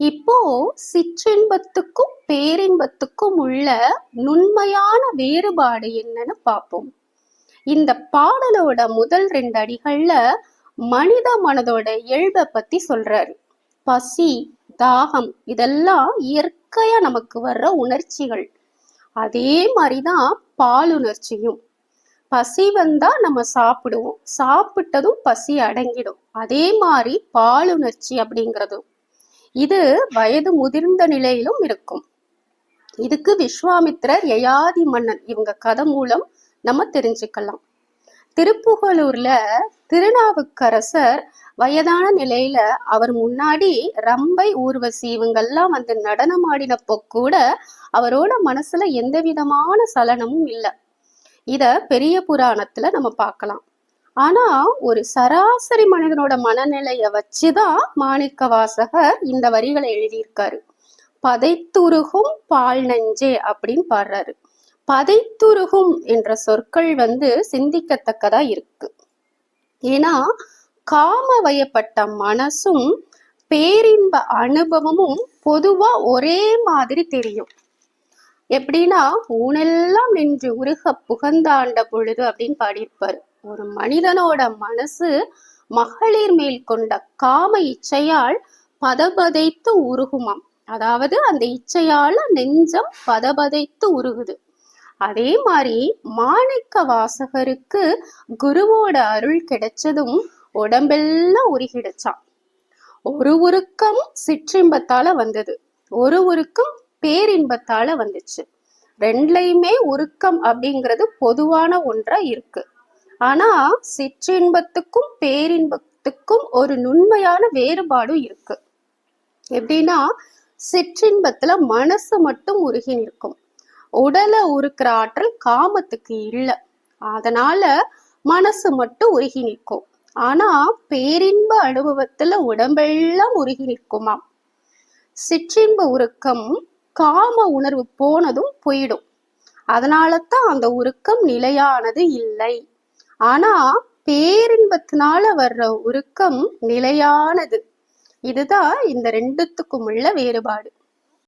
இப்போ சிற்றின்பத்துக்கும் பேரின்பத்துக்கும் உள்ள நுண்மையான வேறுபாடு என்னன்னு பார்ப்போம். இந்த பாடலோட முதல் ரெண்டு அடிகள்ல மனித மனதோட இயல்பை பத்தி சொல்றாரு. பசி தாகம் இதெல்லாம் இயற்கையா நமக்கு வர்ற உணர்ச்சிகள். அதே மாதிரிதான் பாலுணர்ச்சியும். பசி வந்தா நம்ம சாப்பிடுவோம். சாப்பிட்டதும் பசி அடங்கிடும். அதே மாதிரி பாலுணர்ச்சி அப்படிங்கிறதும். இது வயது முதிர்ந்த நிலையிலும் இருக்கும். இதுக்கு விஸ்வாமித்ரர் யயாதி மன்னன் இவங்க கதை மூலம் நம்ம தெரிஞ்சுக்கலாம். திருப்புகலூர்ல திருநாவுக்கரசர் வயதான நிலையில அவர் முன்னாடி ரம்பை ஊர்வசி இவங்கெல்லாம் வந்து நடனமாடினப்போ கூட அவரோட மனசுல எந்த விதமான சலனமும் இல்லை. இத பெரிய புராணத்துல நம்ம பார்க்கலாம் ஆனா ஒரு சராசரி மனிதனோட மனநிலைய வச்சுதான் மாணிக்க வாசகர் இந்த வரிகளை எழுதியிருக்காரு. பதைத்துருகும் பால் நஞ்சே அப்படின்னு பாடுறாரு. பதைத்துருகும் என்ற சொற்கள் வந்து சிந்திக்கத்தக்கதா இருக்கு. ஏன்னா காம வயப்பட்ட மனசும் பேரின்ப அனுபவமும் பொதுவா ஒரே மாதிரி தெரியும். எப்படின்னா ஊனெல்லாம் நின்று உருக புகந்தாண்ட பொழுது அப்படின்னு பாடியிருப்பார். ஒரு மனிதனோட மனசு மகளிர் மேல் கொண்ட காம இச்சையால் பதபதைத்து உருகுமாம். அதாவது அந்த இச்சையால நெஞ்சம் பதபதைத்து உருகுது. அதே மாதிரி மாணிக்க வாசகருக்கு குருவோட அருள் கிடைச்சதும் உடம்பெல்லாம் உருகிடுச்சான் ஒரு உருக்கம் சிற்றின்பத்தால வந்தது. ஒரு உருக்கம் பேரின்பத்தால வந்துச்சு. ரெண்டுலையுமே உருக்கம் அப்படிங்கிறது பொதுவான ஒன்றா இருக்கு. ஆனா சிற்றின்பத்துக்கும் பேரின்பத்துக்கும் ஒரு நுண்மையான வேறுபாடும் இருக்கு. எப்படின்னா சிற்றின்பத்துல மனசு மட்டும் உருகி நிற்கும். உடலை உருக்குற ஆற்றல் காமத்துக்கு இல்லை. அதனால மனசு மட்டும் உருகி நிற்கும். ஆனா பேரின்ப அனுபவத்துல உடம்பெல்லாம் உருகி நிற்குமாம். சிற்றின்ப உருக்கம் காம உணர்வு போனதும் போயிடும். அதனால தான் அந்த உருக்கம் நிலையானது இல்லை. ஆனா பேரின்பத்தினால வர்ற உருக்கம் நிலையானது. இதுதான் இந்த ரெண்டுத்துக்கும் உள்ள வேறுபாடு.